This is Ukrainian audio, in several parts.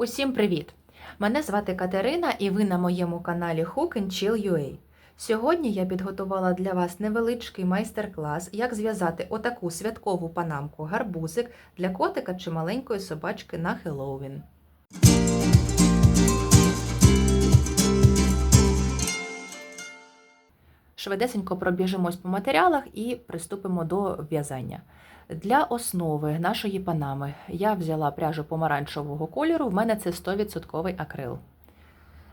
Усім привіт! Мене звати Катерина і ви на моєму каналі Hook and Chill UA. Сьогодні я підготувала для вас невеличкий майстер-клас, як зв'язати отаку святкову панамку гарбузик для котика чи маленької собачки на Хеллоуін. Швидесенько пробіжимось по матеріалах і приступимо до в'язання. Для основи нашої панами я взяла пряжу помаранчевого кольору, в мене це 100% акрил.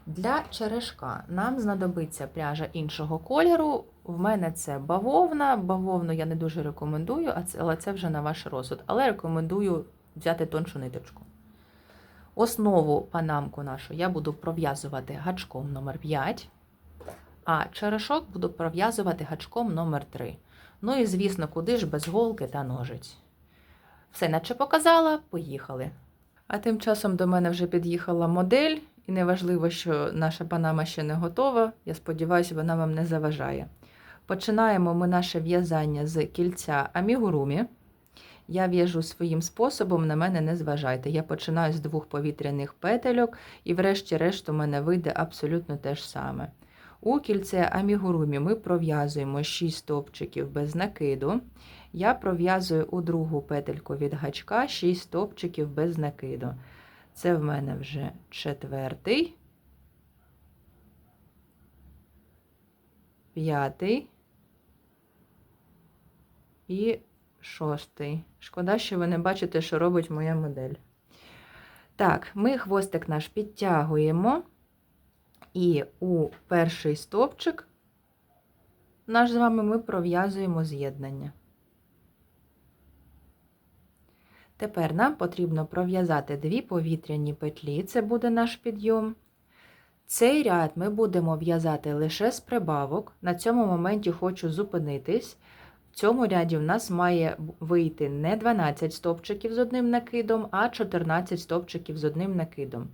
Для черешка нам знадобиться пряжа іншого кольору. В мене це бавовна. Бавовну я не дуже рекомендую, але це вже на ваш розсуд. Але рекомендую взяти тоншу ниточку. Основу панамку нашу я буду пров'язувати гачком номер 5 а черешок буду пров'язувати гачком номер 3 Ну і, звісно, куди ж без голки та ножиць. Все, наче показала, поїхали. А тим часом до мене вже під'їхала модель, і неважливо, що наша панама ще не готова. Я сподіваюся, вона вам не заважає. Починаємо ми наше в'язання з кільця амігурумі. Я в'яжу своїм способом, на мене не зважайте. Я починаю з двох повітряних петельок, і врешті-решт у мене вийде абсолютно те ж саме. У кільце амігурумі ми пров'язуємо 6 стовпчиків без накиду. Я пров'язую у другу петельку від гачка 6 стовпчиків без накиду. Це в мене вже четвертий, п'ятий і шостий. Шкода, що ви не бачите, що робить моя модель. Так, ми хвостик наш підтягуємо. І у перший стовпчик наш з вами ми пров'язуємо з'єднання. Тепер нам потрібно пров'язати дві повітряні петлі, це буде наш підйом. Цей ряд ми будемо в'язати лише з прибавок. На цьому моменті хочу зупинитись. В цьому ряді в нас має вийти не 12 стовпчиків з одним накидом, а 14 стовпчиків з одним накидом.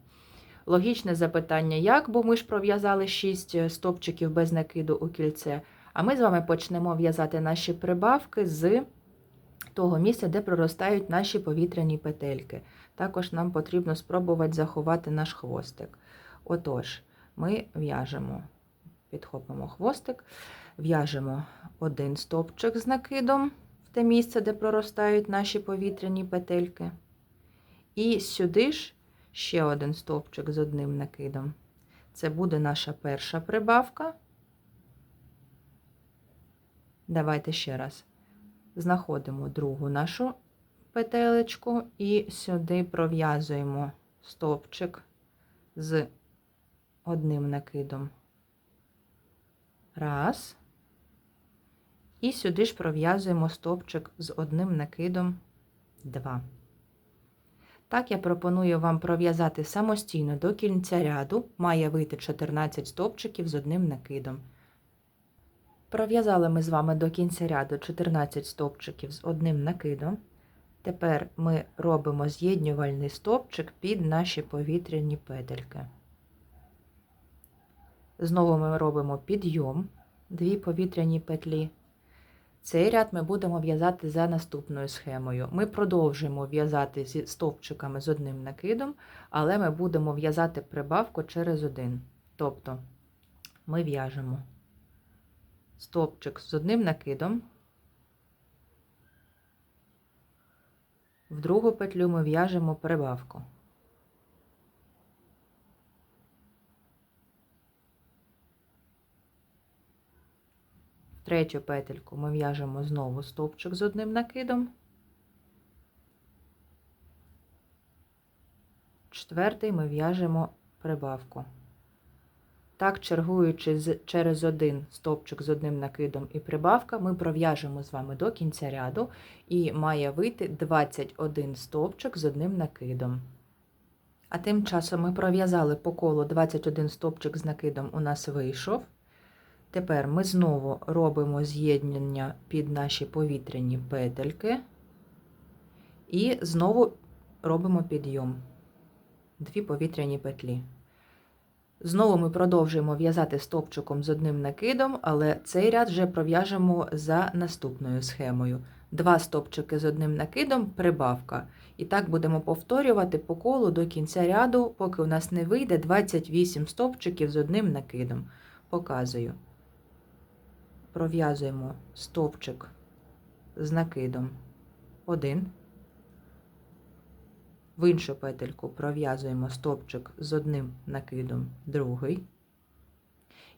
Логічне запитання, як, бо ми ж пров'язали 6 стопчиків без накиду у кільце. А ми з вами почнемо в'язати наші прибавки з того місця, де проростають наші повітряні петельки. Також нам потрібно спробувати заховати наш хвостик. Отож, ми в'яжемо, підхопимо хвостик, в'яжемо один стовпчик з накидом в те місце, де проростають наші повітряні петельки. І сюди ж ще один стовпчик з одним накидом. Це буде наша перша прибавка. Давайте ще раз знаходимо другу нашу петелечку і сюди пров'язуємо стовпчик з одним накидом. Раз. І сюди ж пров'язуємо стовпчик з одним накидом два. Так, я пропоную вам пров'язати самостійно до кінця ряду, має вийти 14 стовпчиків з одним накидом. Пров'язали ми з вами до кінця ряду 14 стовпчиків з одним накидом. Тепер ми робимо з'єднювальний стовпчик під наші повітряні петельки. Знову ми робимо підйом, дві повітряні петлі. Цей ряд ми будемо в'язати за наступною схемою. Ми продовжуємо в'язати зі стовпчиками з одним накидом, але ми будемо в'язати прибавку через один. Тобто ми в'яжемо стовпчик з одним накидом, в другу петлю ми в'яжемо прибавку. Третю петельку ми в'яжемо знову стовпчик з одним накидом, четвертий ми в'яжемо прибавку. Так, чергуючи через один стовпчик з одним накидом і прибавка, ми пров'яжемо з вами до кінця ряду і має вийти 21 стовпчик з одним накидом. А тим часом ми пров'язали по колу 21 стовпчик з накидом у нас вийшов. Тепер ми знову робимо з'єднання під наші повітряні петельки і знову робимо підйом дві повітряні петлі. Знову ми продовжуємо в'язати стовпчиком з одним накидом, але цей ряд вже пров'яжемо за наступною схемою. Два стовпчики з одним накидом, прибавка. І так будемо повторювати по колу до кінця ряду, поки у нас не вийде 28 стовпчиків з одним накидом. Показую. Пров'язуємо стовпчик з накидом 1. В іншу петельку пров'язуємо стовпчик з одним накидом другий.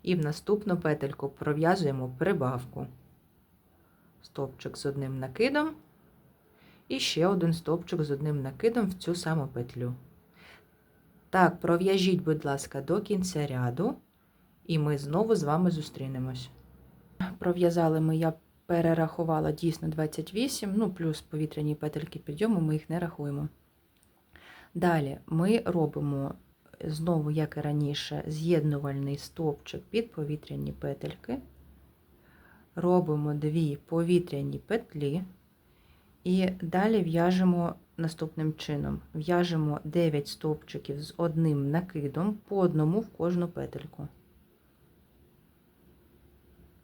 І в наступну петельку пров'язуємо прибавку. Стовпчик з одним накидом. І ще один стовпчик з одним накидом в цю саму петлю. Так, пров'яжіть, будь ласка, до кінця ряду, і ми знову з вами зустрінемось. Пров'язали ми, я перерахувала дійсно 28, ну, плюс повітряні петельки підйому, ми їх не рахуємо. Далі ми робимо знову, як і раніше, з'єднувальний стовпчик під повітряні петельки. Робимо дві повітряні петлі. І далі в'яжемо наступним чином: в'яжемо 9 стовпчиків з одним накидом по одному в кожну петельку.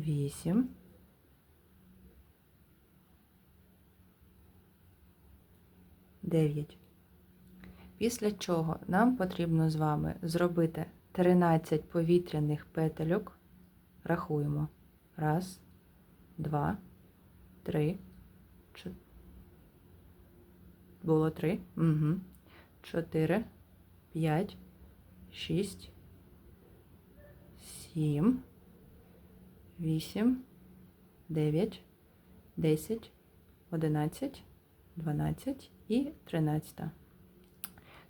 Вісім. Дев'ять. Після чого нам потрібно з вами зробити 13 повітряних петельок. Рахуємо. Раз, два, три, чотири. Було три. Угу. Чотири, п'ять, шість, сім, вісім, дев'ять, десять, одинадцять, дванадцять і тринадцята.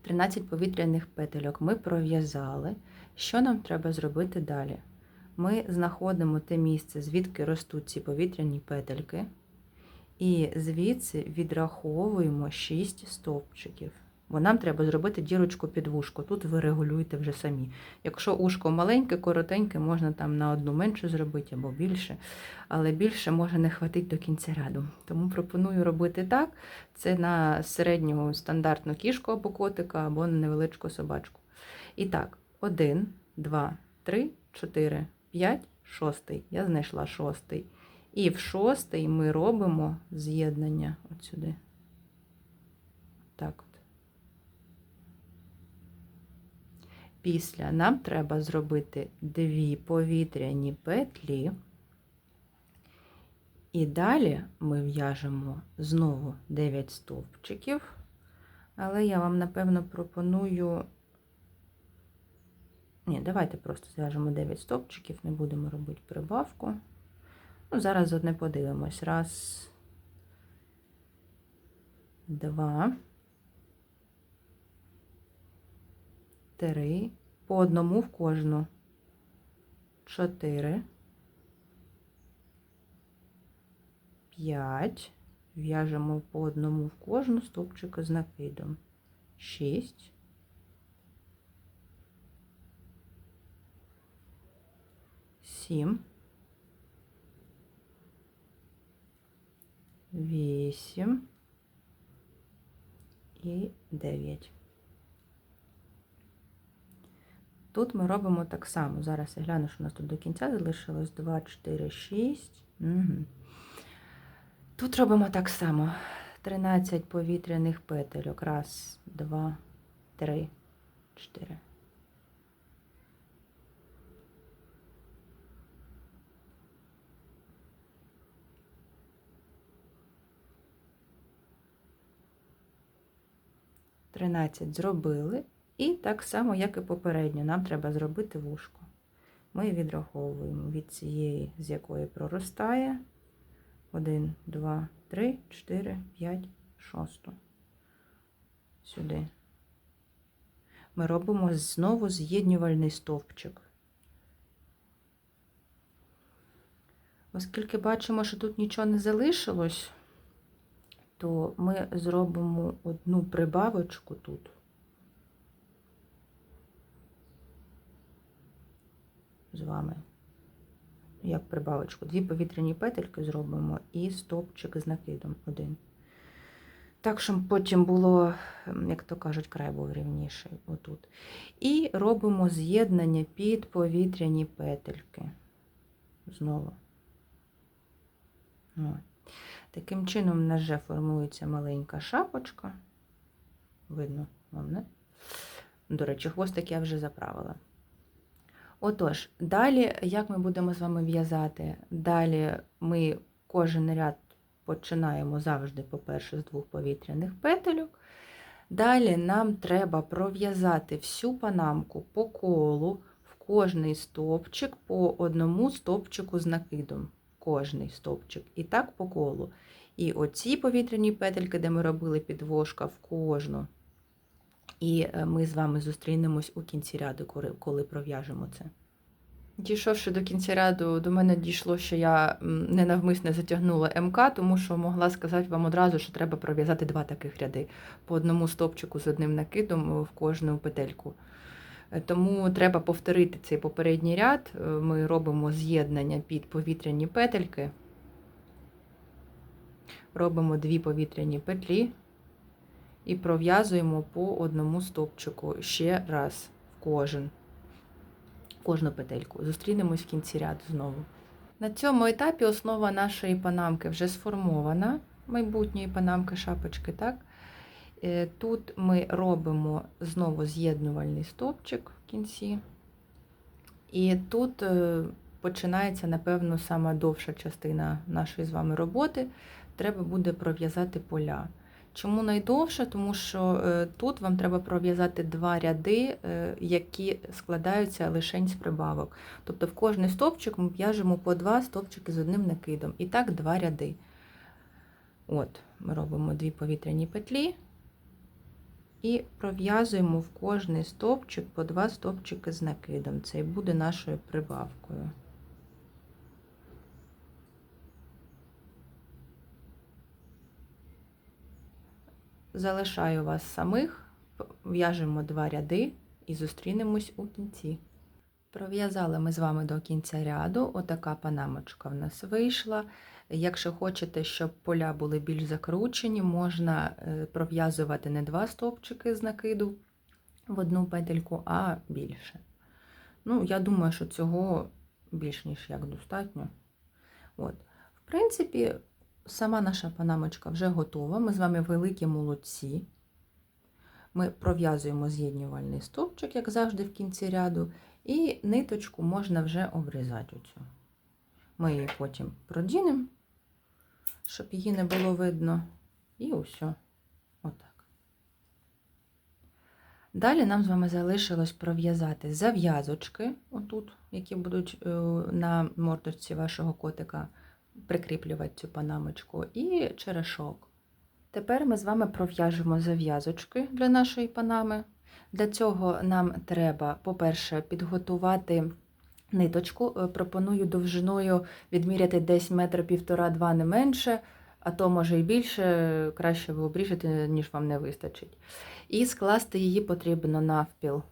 13 повітряних петельок ми пров'язали. Що нам треба зробити далі? Ми знаходимо те місце, звідки ростуть ці повітряні петельки, і звідси відраховуємо 6 стовпчиків. Бо нам треба зробити дірочку під вушко. Тут ви регулюєте вже самі. Якщо ушко маленьке, коротеньке, можна там на одну меншу зробити або більше, але більше може не хватить до кінця ряду. Тому пропоную робити так: це на середню стандартну кішку або котика, або на невеличку собачку. І так, 1, 2, 3, 4, 5, 6. Я знайшла шостий. І в шостий ми робимо з'єднання от сюди. Так от. Після нам треба зробити дві повітряні петлі, і далі ми в'яжемо знову 9 стовпчиків, але я вам, напевно, пропоную. Ні, давайте просто зв'яжемо 9 стовпчиків, не будемо робити прибавку. Ну, зараз одне подивимось. Раз, два. Три. По одному в кожну. Чотири. П'ять. В'яжемо по одному в кожну стовпчика з накидом. Шість. Сім. Вісім. І дев'ять. Тут ми робимо так само. Зараз я гляну, що у нас тут до кінця залишилось 2, 4, 6. Угу. Тут робимо так само. 13 повітряних петельок. Раз, два, три, чотири. Тринадцять зробили. І так само, як і попередньо, нам треба зробити вушко. Ми відраховуємо від цієї, з якої проростає 1, 2, 3, 4, 5, 6. Сюди. Ми робимо знову з'єднювальний стовпчик. Оскільки бачимо, що тут нічого не залишилось, то ми зробимо одну прибавочку тут. З вами. Як прибавочку. Дві повітряні петельки зробимо і стовпчик з накидом один. Так, щоб потім було, як то кажуть, край був рівніший отут. І робимо з'єднання під повітряні петельки. Знову. От. Таким чином, в нас вже формується маленька шапочка. Видно, вам, не? До речі, хвостик я вже заправила. Отож, далі, як ми будемо з вами в'язати? Далі ми кожен ряд починаємо завжди, по-перше, з двох повітряних петельок. Далі нам треба пров'язати всю панамку по колу, в кожний стовпчик по одному стовпчику з накидом. Кожний стовпчик. І так по колу. І оці повітряні петельки, де ми робили підвожка в кожну. І е, ми з вами зустрінемось у кінці ряду, коли- пров'яжемо це. Дійшовши до кінця ряду, до мене дійшло, що я ненавмисне затягнула МК, тому що могла сказати вам одразу, що треба пров'язати два таких ряди по одному стовпчику з одним накидом в кожну петельку. Е, Тому треба повторити цей попередній ряд. Е, Ми робимо з'єднання під повітряні петельки, робимо дві повітряні петлі і пров'язуємо по одному стовпчику ще раз в кожен кожну петельку. Зустрінемось в кінці ряду знову. На цьому етапі основа нашої панамки вже сформована, майбутньої панамки шапочки. так? Е, Тут ми робимо знову з'єднувальний стовпчик в кінці. І тут е, починається, напевно, сама довша частина нашої з вами роботи. Треба буде пров'язати поля. Чому найдовше? Тому що е, тут вам треба пров'язати два ряди, е, які складаються лише з прибавок. Тобто в кожний стовпчик ми в'яжемо по два стовпчики з одним накидом. І так два ряди. От, ми робимо дві повітряні петлі і пров'язуємо в кожний стовпчик по два стовпчики з накидом. Це і буде нашою прибавкою. Залишаю вас самих, в'яжемо два ряди і зустрінемось у кінці. Пров'язали ми з вами до кінця ряду, отака панамочка в нас вийшла. Якщо хочете, щоб поля були більш закручені, можна е, пров'язувати не два стовпчики з накиду в одну петельку, а більше. Ну, я думаю, що цього більш ніж як достатньо. От. В принципі, сама наша панамочка вже готова. Ми з вами великі молодці. Ми пров'язуємо з'єднювальний стовпчик, як завжди, в кінці ряду, і ниточку можна вже обрізати оцю. Ми її потім продінемо, щоб її не було видно. І усе. Отак. Далі нам з вами залишилось пров'язати зав'язочки, отут, які будуть е, на мордочці вашого котика прикріплювати цю панамочку, і черешок. Тепер ми з вами пров'яжемо зав'язочки для нашої панами. Для цього нам треба, по-перше, підготувати ниточку. Е, Пропоную довжиною відміряти десь метр півтора-два не менше, а то може і більше, краще ви обріжете, ніж вам не вистачить. І скласти її потрібно навпіл.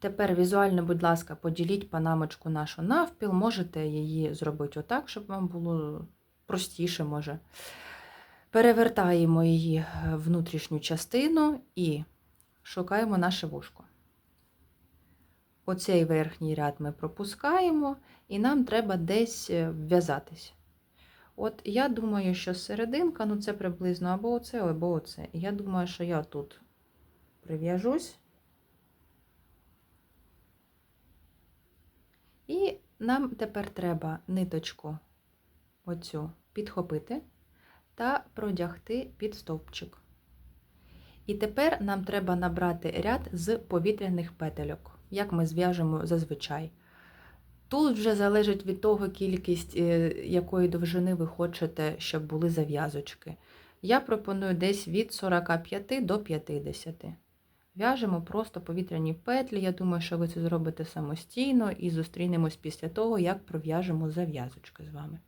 Тепер візуально, будь ласка, поділіть панамочку нашу навпіл. Можете її зробити отак, щоб вам було простіше, може. Перевертаємо її внутрішню частину і шукаємо наше вушко. Оцей верхній ряд ми пропускаємо, і нам треба десь е, вв'язатись. От я думаю, що серединка, ну це приблизно або оце, або оце. Я думаю, що я тут прив'яжусь. І нам тепер треба ниточку оцю підхопити та продягти під стовпчик. І тепер нам треба набрати ряд з повітряних петельок, як ми зв'яжемо зазвичай. Тут вже залежить від того кількість, е, якої довжини ви хочете, щоб були зав'язочки. Я пропоную десь від 45 до 50. В'яжемо просто повітряні петлі. Я думаю, що ви це зробите самостійно і зустрінемось після того, як пров'яжемо зав'язочки з вами.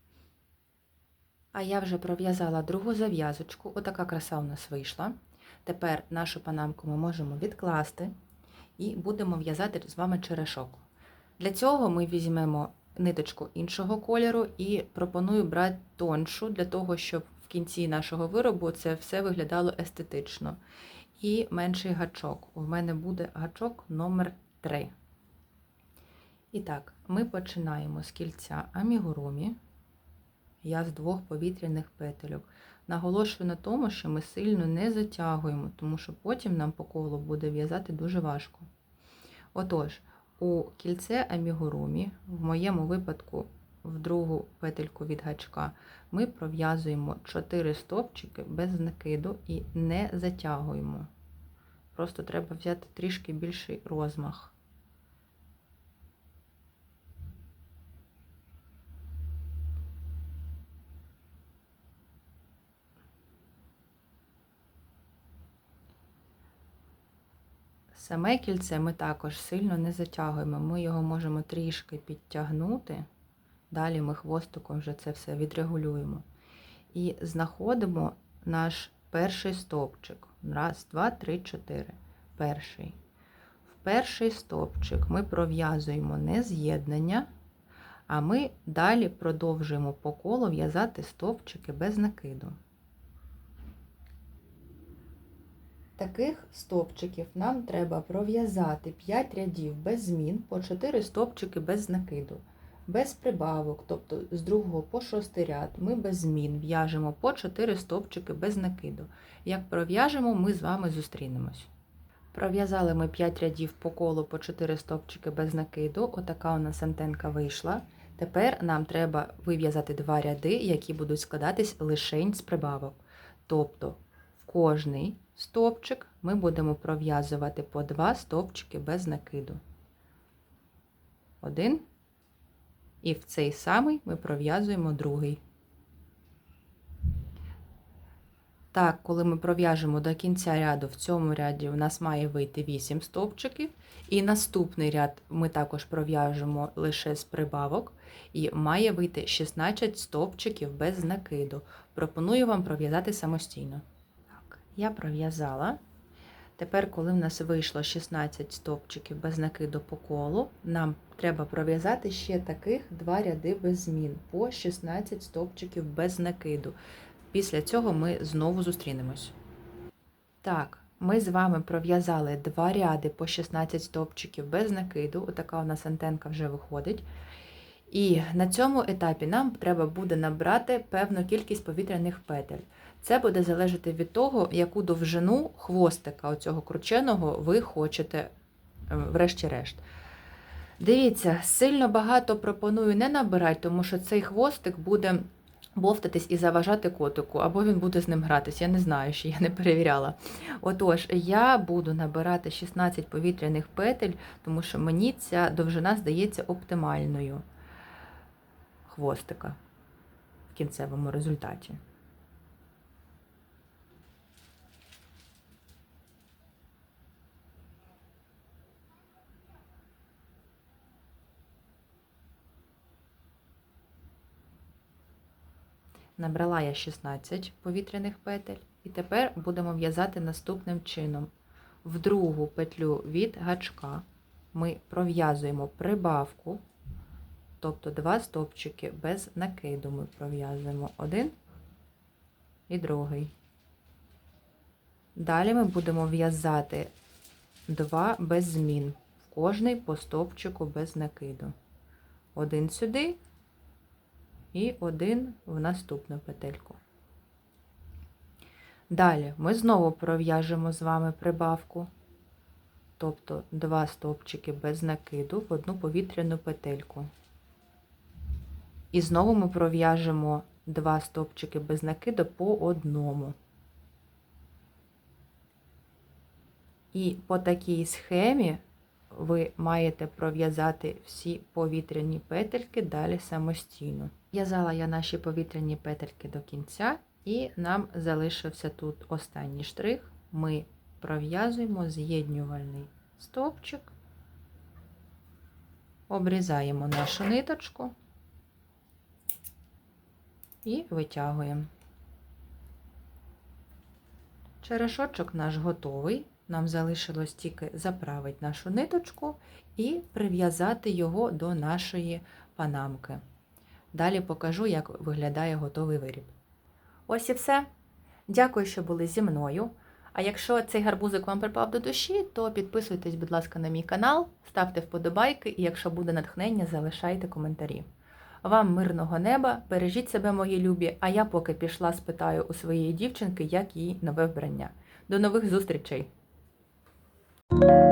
А я вже пров'язала другу зав'язочку. Отака краса у нас вийшла. Тепер нашу панамку ми можемо відкласти і будемо в'язати з вами черешок. Для цього ми візьмемо ниточку іншого кольору і пропоную брати тоншу, для того, щоб в кінці нашого виробу це все виглядало естетично. І менший гачок. У мене буде гачок номер 3. І так, ми починаємо з кільця амігурумі. Я з двох повітряних петельок. Наголошую на тому, що ми сильно не затягуємо, тому що потім нам по колу буде в'язати дуже важко. Отож, у кільце амігурумі, в моєму випадку, в другу петельку від гачка, ми пров'язуємо 4 стовпчики без накиду і не затягуємо. Просто треба взяти трішки більший розмах. Саме кільце ми також сильно не затягуємо, ми його можемо трішки підтягнути, далі ми хвостиком вже це все відрегулюємо. І знаходимо наш перший стовпчик. Раз, два, три, чотири. Перший. В перший стовпчик ми пров'язуємо не з'єднання, а ми далі продовжуємо по колу в'язати стовпчики без накиду. Таких стовпчиків нам треба пров'язати 5 рядів без змін по 4 стовпчики без накиду, без прибавок, тобто з 2 по 6 ряд ми без змін в'яжемо по 4 стовпчики без накиду. Як пров'яжемо, ми з вами зустрінемось. Пров'язали ми 5 рядів по колу по 4 стовпчики без накиду. Отака у нас антенка вийшла. Тепер нам треба вив'язати 2 ряди, які будуть складатись лишень з прибавок. Тобто в кожний стовпчик ми будемо пров'язувати по 2 стовпчики без накиду. Один. І в цей самий ми пров'язуємо другий. Так, коли ми пров'яжемо до кінця ряду, в цьому ряді у нас має вийти 8 стовпчиків, і наступний ряд ми також пров'яжемо лише з прибавок, і має вийти 16 стовпчиків без накиду. Пропоную вам пров'язати самостійно. Так, я пров'язала. Тепер, коли в нас вийшло 16 стовпчиків без накиду по колу, нам треба пров'язати ще таких два ряди без змін по 16 стовпчиків без накиду. Після цього ми знову зустрінемось. Так, ми з вами пров'язали два ряди по 16 стовпчиків без накиду. Отака у нас антенка вже виходить. І на цьому етапі нам треба буде набрати певну кількість повітряних петель. Це буде залежати від того, яку довжину хвостика оцього крученого ви хочете, е, врешті-решт. Дивіться, сильно багато пропоную не набирати, тому що цей хвостик буде бовтатись і заважати котику, або він буде з ним гратись. Я не знаю, ще я не перевіряла. Отож, я буду набирати 16 повітряних петель, тому що мені ця довжина здається оптимальною хвостика в кінцевому результаті. Набрала я 16 повітряних петель, і тепер будемо в'язати наступним чином. В другу петлю від гачка ми пров'язуємо прибавку, тобто два стовпчики без накиду ми пров'язуємо один і другий. Далі ми будемо в'язати два без змін, в кожний по стовпчику без накиду. Один сюди і один в наступну петельку. Далі ми знову пров'яжемо з вами прибавку, тобто два стовпчики без накиду в одну повітряну петельку. І знову ми пров'яжемо два стовпчики без накиду по одному. І по такій схемі ви маєте пров'язати всі повітряні петельки далі самостійно. В'язала я наші повітряні петельки до кінця, і нам залишився тут останній штрих. Ми пров'язуємо з'єднювальний стовпчик, обрізаємо нашу ниточку і витягуємо. Черешочок наш готовий. Нам залишилось тільки заправити нашу ниточку і прив'язати його до нашої панамки. Далі покажу, як виглядає готовий виріб. Ось і все. Дякую, що були зі мною. А якщо цей гарбузик вам припав до душі, то підписуйтесь, будь ласка, на мій канал, ставте вподобайки і якщо буде натхнення, залишайте коментарі. Вам мирного неба, бережіть себе, мої любі, а я поки пішла спитаю у своєї дівчинки, як їй нове вбрання. До нових зустрічей! you